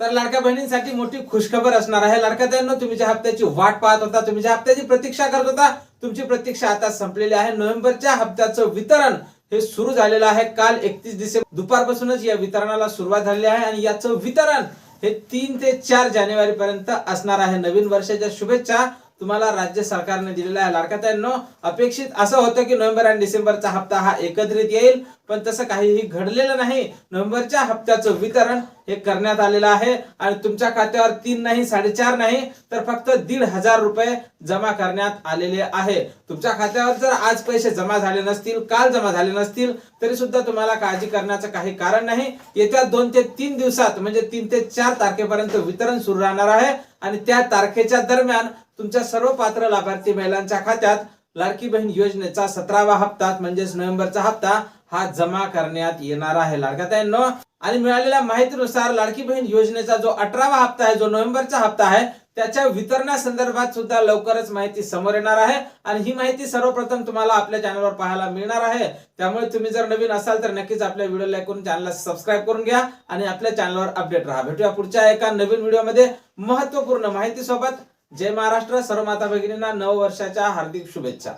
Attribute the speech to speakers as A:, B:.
A: तर लाडक्या बहिणींसाठी मोठी खुशखबर असणार आहे. लाडक्या त्यांना तुम्ही ज्या हप्त्याची वाट पाहत होता तुम्ही ज्या हप्त्याची प्रतीक्षा करत होता तुमची प्रतीक्षा आता संपलेली आहे. नोव्हेंबरच्या हप्त्याचं वितरण हे सुरू झालेलं आहे. काल एकतीस डिसेंबर दुपारपासूनच या वितरणाला सुरुवात झाली आहे आणि याचं वितरण हे तीन ते चार जानेवारी पर्यंत असणार आहे. नवीन वर्षाच्या शुभेच्छा तुम्हाला राज्य सरकारने दिलेला आहे. लाडक्यातांनो अपेक्षित असं होतं की नोव्हेंबर आणि डिसेंबरचा हप्ता हा एकत्रित येईल. पण तसं काहीही घडलेलं नाही. नोव्हेंबरच्या हप्त्याचं वितरण हे करण्यात आलेलं आहे आणि तुमच्या खात्यावर तीन नाही साडेचार नाही तर फक्त दीड हजार रुपये जमा करण्यात आलेले आहे. तुमच्या खात्यावर जर आज पैसे जमा झाले नसतील काल जमा झाले नसतील तरी सुद्धा तुम्हाला काळजी करण्याचं काही कारण नाही. येत्या दोन ते तीन दिवसात म्हणजे तीन ते चार तारखेपर्यंत वितरण सुरू राहणार आहे आणि त्या तारखेच्या दरम्यान तुमच्या सर्व पात्र लाभार्थी महिलांच्या खात्यात लाडकी बहीण योजनेचा सतरावा हप्ता म्हणजेच नोव्हेंबरचा हप्ता हा जमा करण्यात येणार आहे. लाडक्याताईंनो आणि मिळालेल्या माहितीनुसार लाडकी बहीण योजनेचा जो अठरावा हप्ता आहे जो नोव्हेंबरचा हप्ता आहे त्याच्या वितरणासंदर्भात सुद्धा लवकरच माहिती समोर येणार आहे. आणि ही माहिती सर्वप्रथम तुम्हाला आपल्या चॅनलवर पाहायला मिळणार आहे. त्यामुळे तुम्ही जर नवीन असाल तर नक्कीच आपल्या व्हिडिओ लाईक करून चॅनलला सबस्क्राईब करून घ्या आणि आपल्या चॅनलवर अपडेट राहा. भेटूया पुढच्या एका नवीन व्हिडिओमध्ये महत्त्वपूर्ण माहिती सोबत जय महाराष्ट्र सर्व माता भगिनींना नव वर्षाच्या हार्दिक शुभेच्छा.